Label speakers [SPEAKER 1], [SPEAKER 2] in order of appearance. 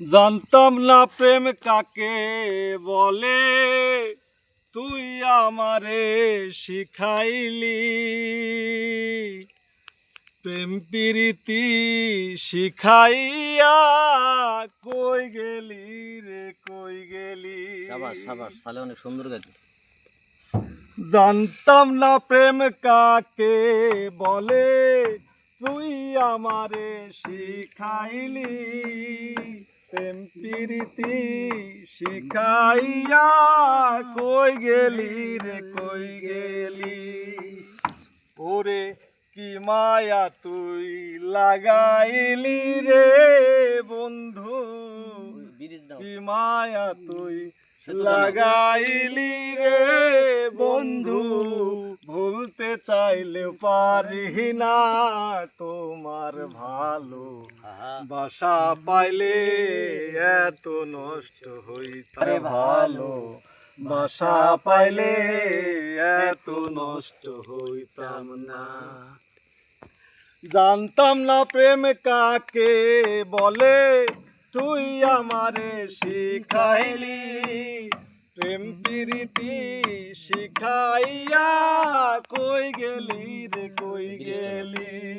[SPEAKER 1] জানতাম না প্রেম কাকে বলে তুই আমারে শিখাইলি। প্রেম প্রীতি শিখাইয়া কই গেলি রে কই গেলি?
[SPEAKER 2] সাবাস সাবাস তাহলে অনেক সুন্দর গাইছিস
[SPEAKER 1] জানতাম না প্রেম কাকে বলে তুই আমারে শিখাইলি। প্রীতি শিখাইয়া কই গেলি রে কই গেলি? ওরে কি মায়া তুই লাগাইলি রে বন্ধু? কি মায়া তুই লাগাইলি রে বন্ধু? চাইলে পারি না তোমার ভালো বাসা পাইলে এত নষ্ট হইতে ভালো। বাসা পাইলে এত নষ্ট হইতাম না। জানতাম না প্রেম কাকে বলে তুই আমারে শিখাইলি। প্রেম প্রীতি শিখাইয়া কই গেলি রে কই গেলি?